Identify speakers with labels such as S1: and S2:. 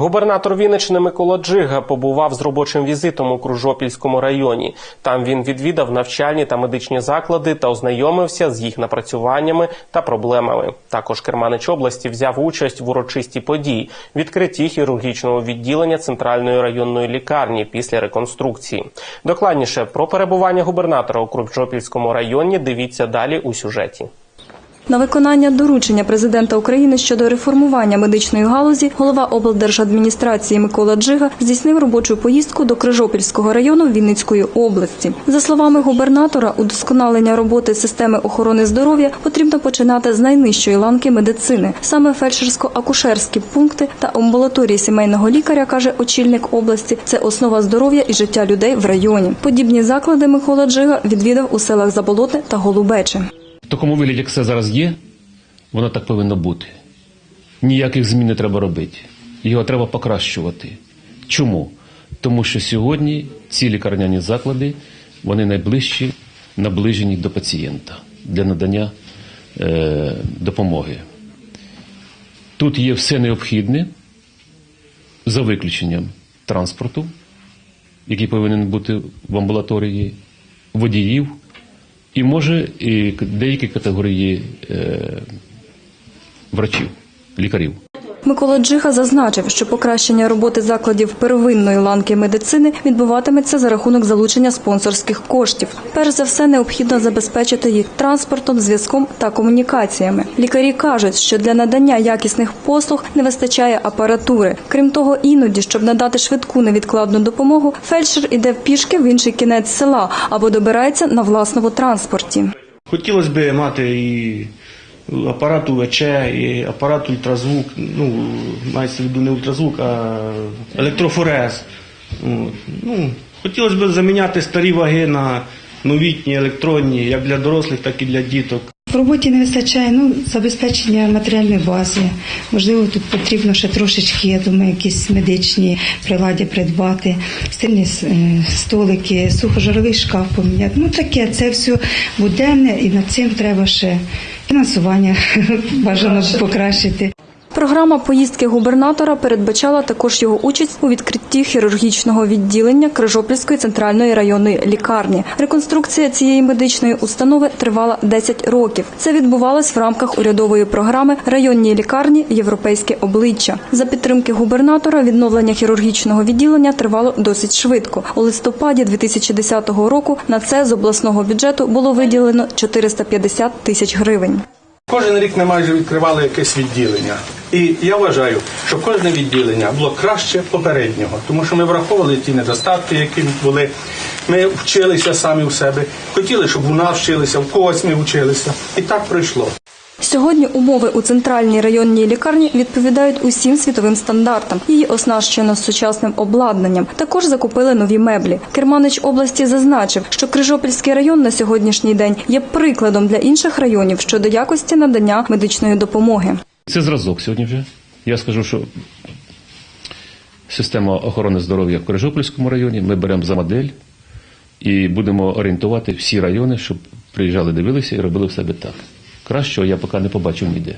S1: Губернатор Вінниччини Микола Джига побував з робочим візитом у Кружопільському районі. Там він відвідав навчальні та медичні заклади та ознайомився з їх напрацюваннями та проблемами. Також керманич області взяв участь в урочистій події відкритті хірургічного відділення центральної районної лікарні після реконструкції. Докладніше про перебування губернатора у Кружопільському районі дивіться далі у сюжеті.
S2: На виконання доручення президента України щодо реформування медичної галузі голова облдержадміністрації Микола Джига здійснив робочу поїздку до Крижопільського району Вінницької області. За словами губернатора, удосконалення роботи системи охорони здоров'я потрібно починати з найнижчої ланки медицини. Саме фельдшерсько-акушерські пункти та амбулаторії сімейного лікаря, каже очільник області, це основа здоров'я і життя людей в районі. Подібні заклади Микола Джига відвідав у селах Заболоте та Голубече.
S3: Такому вигляді, як все зараз є, воно так повинно бути. Ніяких змін не треба робити. Його треба покращувати. Чому? Тому що сьогодні ці лікарняні заклади вони найближчі, наближені до пацієнта для надання е, допомоги. Тут є все необхідне за виключенням транспорту, який повинен бути в амбулаторії, водіїв, і може і деякі категорії е, врачів, лікарів.
S2: Микола Джига зазначив, що покращення роботи закладів первинної ланки медицини відбуватиметься за рахунок залучення спонсорських коштів. Перш за все, необхідно забезпечити їх транспортом, зв'язком та комунікаціями. Лікарі кажуть, що для надання якісних послуг не вистачає апаратури. Крім того, іноді, щоб надати швидку невідкладну допомогу, фельдшер іде пішки в інший кінець села або добирається на власному транспорті.
S4: Хотілося б мати і апарат УВЧ, і апарат ультразвук, ну, мається в виду не ультразвук, а електрофорез. Ну, хотілося б заміняти старі ваги на новітні, електронні, як для дорослих, так і для діток.
S5: В роботі не вистачає ну, забезпечення матеріальної бази. Можливо, тут потрібно ще трошечки, я думаю, якісь медичні приладдя придбати, стильні е, столики, сухожаровий шкаф поміняти. Ну таке, це все буденне і над цим треба ще фінансування бажано покращити.
S2: Програма поїздки губернатора передбачала також його участь у відкритті хірургічного відділення Крижопільської центральної районної лікарні. Реконструкція цієї медичної установи тривала 10 років. Це відбувалось в рамках урядової програми районній лікарні Європейське обличчя. За підтримки губернатора відновлення хірургічного відділення тривало досить швидко. У листопаді 2010 року на це з обласного бюджету було виділено 450 тисяч гривень.
S6: Кожен рік ми майже відкривали якесь відділення. І я вважаю, що кожне відділення було краще попереднього, тому що ми враховували ті недостатки, які були. Ми вчилися самі у себе, хотіли, щоб у нас вчилися, в когось ми вчилися. І так пройшло.
S2: Сьогодні умови у центральній районній лікарні відповідають усім світовим стандартам. Її оснащено сучасним обладнанням. Також закупили нові меблі. Керманич області зазначив, що Крижопільський район на сьогоднішній день є прикладом для інших районів щодо якості надання медичної допомоги.
S3: Це зразок сьогодні вже. Я скажу, що система охорони здоров'я в Корижопольському районі ми беремо за модель і будемо орієнтувати всі райони, щоб приїжджали, дивилися і робили в себе так. Кращого я поки не побачив ніде.